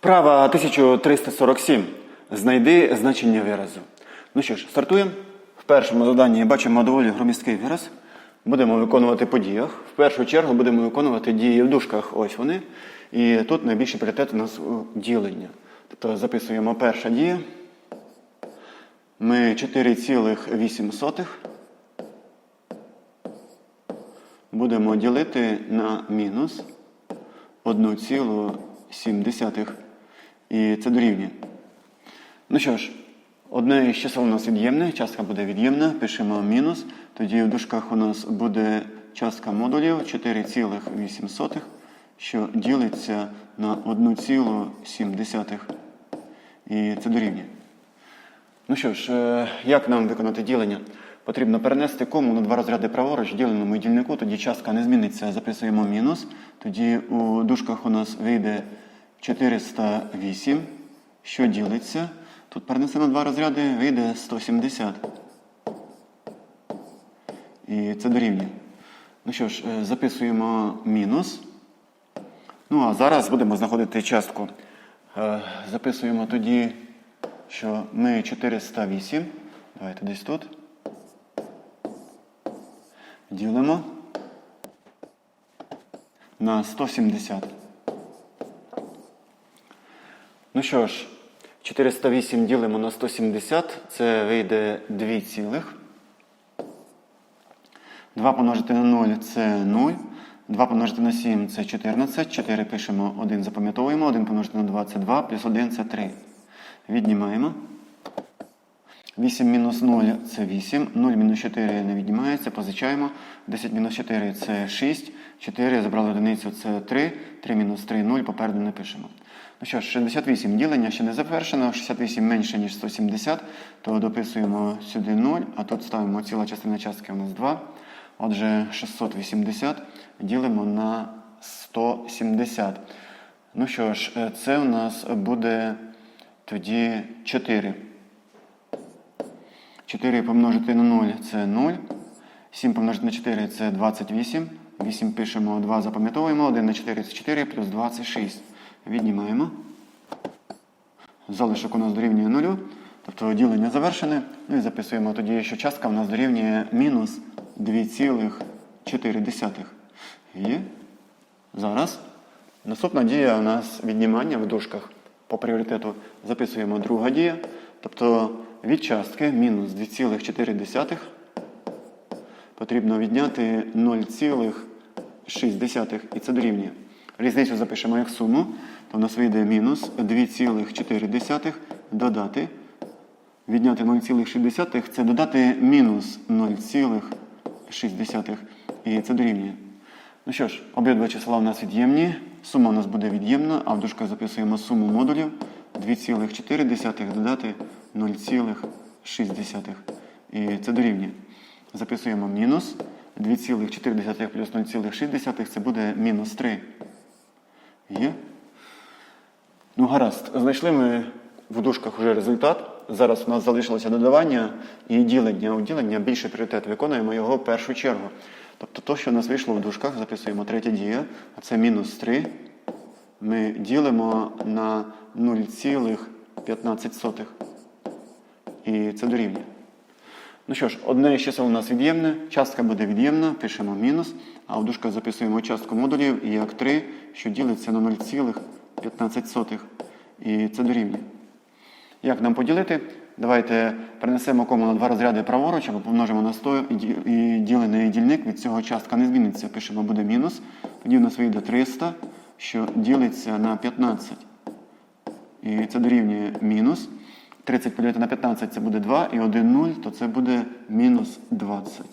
Вправа 1347. Знайди значення виразу. Ну що ж, стартуємо. В першому заданні бачимо доволі громісткий вираз. Будемо виконувати по діях. В першу чергу будемо виконувати дії в дужках. Ось вони. І тут найбільший пріоритет у нас у ділення. Тобто записуємо перша дія. Ми 4,8 будемо ділити на мінус 1,7. І це дорівнює. Ну що ж, одне із чисел у нас від'ємне, частка буде від'ємна, пишемо мінус. Тоді в дужках у нас буде частка модулів 4,8, що ділиться на 1,7. І це дорівнює. Ну що ж, е, як нам виконати ділення? Потрібно перенести кому на два розряди праворуч діленому дільнику, тоді частка не зміниться, записуємо мінус. Тоді у дужках у нас вийде 408, що ділиться. Тут перенесемо два розряди, вийде 170. І це дорівнює. Ну що ж, е, записуємо мінус. Ну а зараз будемо знаходити частку. Е, Записуємо тоді, що ми 408. Давайте десь тут. Ділимо на 170. Ну що ж, 408 ділимо на 170, це вийде 2 цілих. 2 помножити на 0 це 0. 2 помножити на 7 це 14. 4 пишемо 1, запам'ятовуємо. 1 помножити на 2 це 2, плюс 1 це 3. Віднімаємо. 8 мінус 0 це 8. 0 мінус 4 не віднімається, позичаємо. 10 мінус 4 це 6. 4 забрали одиницю це 3. 3 мінус 3 0, попереду не пишемо. Ну що ж, 68 ділення ще не завершено. 68 менше, ніж 170, то дописуємо сюди 0, а тут ставимо ціла частина частки у нас 2. Отже, 680 ділимо на 170. Ну що ж, е, це у нас буде тоді 4. 4 помножити на 0 це 0. 7 помножити на 4 це 28. 8 пишемо 2, запам'ятовуємо. 1 на 4 це 4, плюс 2 це 6. Віднімаємо. Залишок у нас дорівнює 0. Тобто ділення завершене. Ну і записуємо тоді, що частка у нас дорівнює мінус 2,4. І зараз наступна дія у нас віднімання в дужках. По пріоритету записуємо друга дія. Тобто від частки мінус 2,4 потрібно відняти 0,6 і це дорівнює. Різницю запишемо як суму, то в нас вийде мінус 2,4 додати. Відняти 0,6 це додати мінус 0,6 і це дорівнює. Ну що ж, обидва числа у нас від'ємні, сума у нас буде від'ємна, а в дужках записуємо суму модулів 2,4 додати 0,6. І це дорівнює. Записуємо мінус 2,4 плюс 0,6 це буде мінус 3. Є? Ну, гаразд. Знайшли ми в дужках вже результат. Зараз у нас залишилося додавання і ділення. У ділення більший пріоритет. Виконуємо його в першу чергу. Тобто то, що у нас вийшло в дужках, записуємо третя дія, а це мінус 3. Ми ділимо на 0,15. І це дорівнює. Ну що ж, одне із чисел у нас від'ємне, частка буде від'ємна, пишемо мінус, а в дужках записуємо частку модулів і як 3, що ділиться на 0,15. І це дорівнює. Як нам поділити? Давайте перенесемо кому на два розряди праворуч, або помножимо на 100 і ді- і ділений дільник, від цього частка не зміниться. Пишемо буде мінус. Тоді у нас вийде 300, що ділиться на 15. І це дорівнює мінус. 30 поділити на 15 це буде 2, і 1 0, то це буде мінус 20.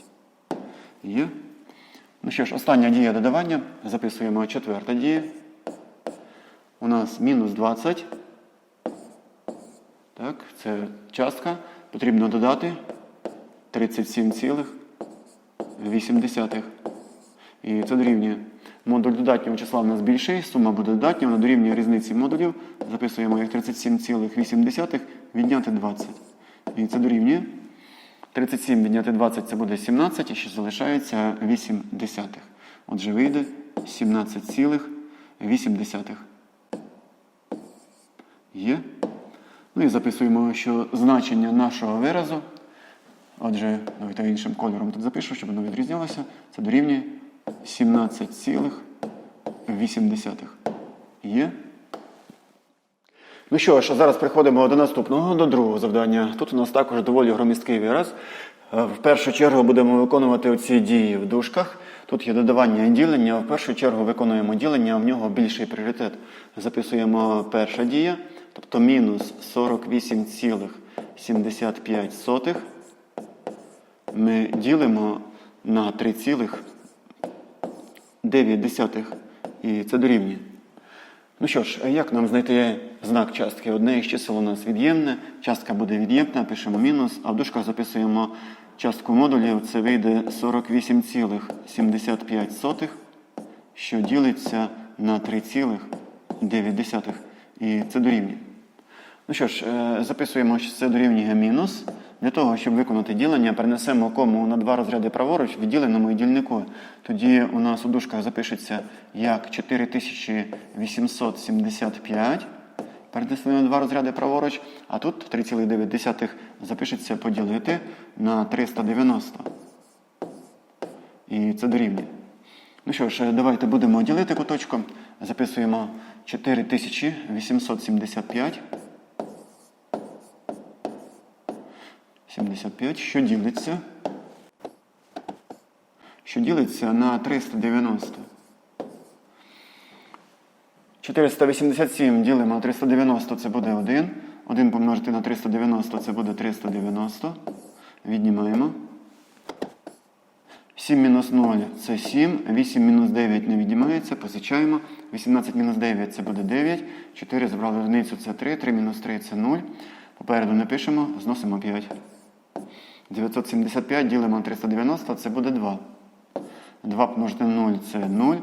Є? Ну що ж, остання дія додавання. Записуємо четверта дія. У нас мінус 20. Так, це частка. Потрібно додати 37,8. І це дорівнює. Модуль додатнього числа в нас більший, сума буде додатня, вона дорівнює різниці модулів. Записуємо як 37,8 відняти 20. І це дорівнює. 37 відняти 20 це буде 17, і ще залишається 8 десятих. Отже, вийде 17,8. Є. Ну і записуємо, що значення нашого виразу. Отже, давайте іншим кольором тут запишу, щоб воно відрізнялося. Це дорівнює 17,8. Є. Ну що ж, зараз переходимо до наступного, до другого завдання. Тут у нас також доволі громісткий вираз. Е, В першу чергу будемо виконувати оці дії в дужках. Тут є додавання і ділення. В першу чергу виконуємо ділення, а в нього більший пріоритет. Записуємо перша дія, тобто мінус 48,75 ми ділимо на 3,9. І це дорівнює. Ну що ж, як нам знайти знак частки? Одне із чисел у нас від'ємне, частка буде від'ємна, пишемо мінус, а в дужках записуємо частку модулів, це вийде 48,75, що ділиться на 3,9. І це дорівнює. Ну що ж, е, записуємо, що це дорівнює мінус. Для того, щоб виконати ділення, перенесемо кому на два розряди праворуч відділеному і дільнику. Тоді у нас у дужках запишеться як 4875. Перенесли на два розряди праворуч, а тут 3,9 запишеться поділити на 390. І це дорівнює. Ну що ж, давайте будемо ділити куточком. Записуємо 4875. 75, що ділиться? Що ділиться на 390. 487 ділимо на 390, це буде 1. 1 помножити на 390, це буде 390. Віднімаємо. 7 мінус 0 це 7. 8 мінус 9 не віднімається, позичаємо. 18 мінус 9 це буде 9. 4 забрали одиницю, це 3. 3 мінус 3 це 0. Попереду не пишемо, зносимо 5. 975 ділимо на 390, це буде 2. 2 помножити на 0 це 0.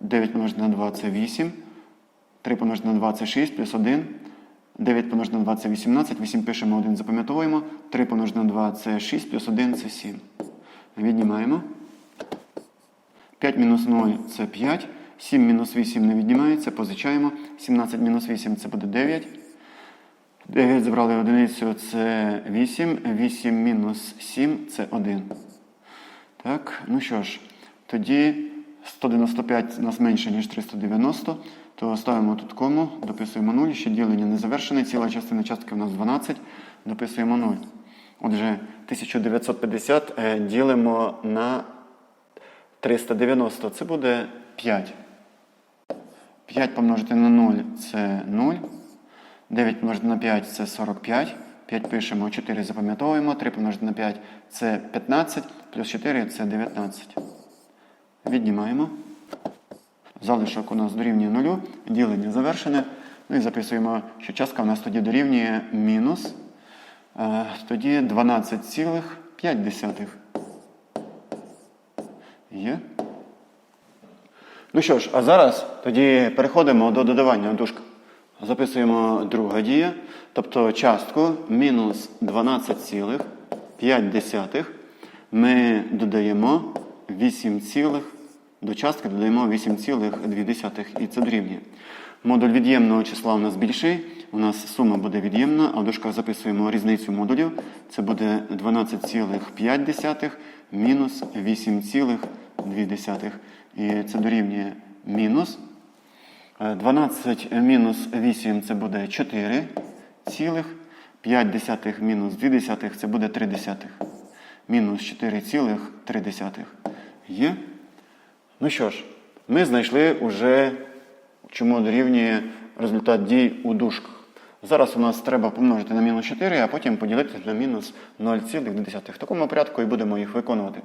9 помножити на 2 це 8. 3 помножити на 2 це 6 плюс 1. 9 помножити на 2 це 18. 8 пишемо 1, запам'ятовуємо. 3 помножити на 2 це 6 плюс 1 це 7. Віднімаємо. 5 мінус 0 це 5. 7 мінус 8 не віднімається, позичаємо. 17 мінус 8 це буде 9. 9 забрали одиницю, це 8. 8 мінус 7 це 1. Так, ну що ж, тоді 195 у нас менше, ніж 390, то ставимо тут кому, дописуємо 0, ще ділення не завершене, ціла частина частки у нас 12, дописуємо 0. Отже, 1950 е, ділимо на 390, це буде 5. 5 помножити на 0 це 0. 9 помножити на 5 це 45. 5 пишемо, 4 запам'ятовуємо. 3 помножити на 5 це 15, плюс 4 це 19. Віднімаємо. Залишок у нас дорівнює 0. Ділення завершене. Ну і записуємо, що частка у нас тоді дорівнює мінус. Е, Тоді 12,5. Є. Ну що ж, а зараз тоді переходимо до додавання у дужках. Записуємо друга дія, тобто частку мінус 12,5 ми додаємо 8, цілих, до частки додаємо 8,2 і це дорівнює. Модуль від'ємного числа у нас більший, у нас сума буде від'ємна, а в дужках записуємо різницю модулів. Це буде 12,5 мінус 8,2. І це дорівнює мінус. Е, 12 мінус 8 це буде 4 цілих. 5 десятих мінус 2 десятих це буде 3 десятих. Мінус 4,3 десятих. Є? Ну що ж, ми знайшли уже, чому дорівнює результат дій у дужках. Зараз у нас треба помножити на мінус 4, а потім поділити на мінус 0,2. В такому порядку і будемо їх виконувати.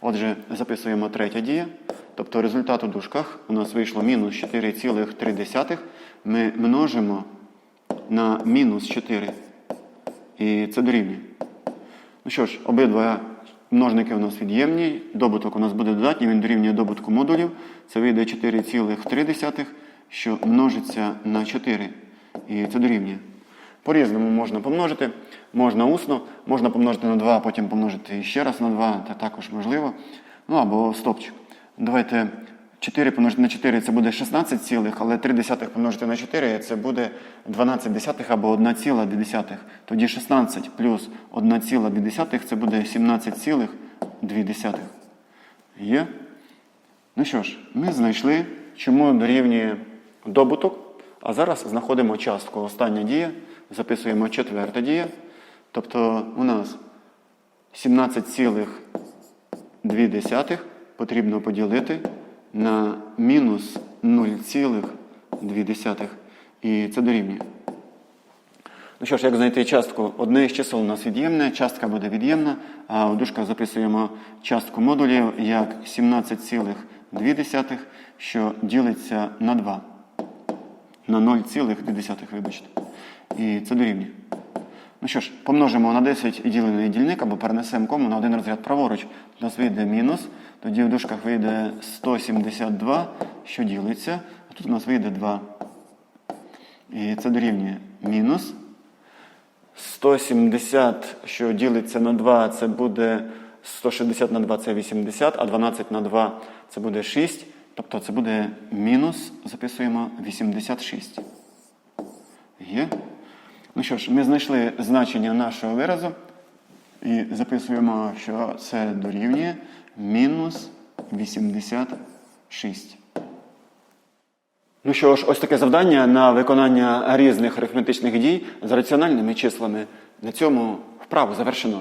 Отже, записуємо третя дія. Тобто результат у дужках у нас вийшло мінус 4,3. Ми множимо на мінус 4. І це дорівнює. Ну що ж, обидва множники у нас від'ємні. Добуток у нас буде додатній, він дорівнює добутку модулів. Це вийде 4,3, що множиться на 4. І це дорівнює. По-різному можна помножити. Можна усно, можна помножити на 2, а потім помножити ще раз на 2, це також можливо. Ну або стопчик. Давайте 4 помножити на 4 це буде 16 цілих, але 3 десятих помножити на 4 це буде 12 десятих або 1 ціла десятих. Тоді 16 плюс 1 ціла десятих це буде 17 цілих 2 десятих. Є? Ну що ж, ми знайшли, чому дорівнює добуток, а зараз знаходимо частку. Остання дія, записуємо четверта дія. Тобто у нас 17,2 потрібно поділити на мінус 0,2. І це дорівнює. Ну що ж, як знайти частку? Одне із чисел у нас від'ємне, частка буде від'ємна, а у дужках записуємо частку модулів як 17,2, що ділиться на 2. На 0,2, вибачте. І це дорівнює. Ну що ж, помножимо на 10 і ділений дільник або перенесемо кому на один розряд праворуч. У нас вийде мінус, тоді в дужках вийде 172, що ділиться, а тут у нас вийде 2. І це дорівнює мінус 170, що ділиться на 2, це буде 160 на 2 це 80, а 12 на 2 це буде 6. Тобто це буде мінус, записуємо 86. Є? Ну що ж, ми знайшли значення нашого виразу і записуємо, що це дорівнює мінус 86. Ну що ж, ось таке завдання на виконання різних арифметичних дій з раціональними числами. На цьому вправу завершено.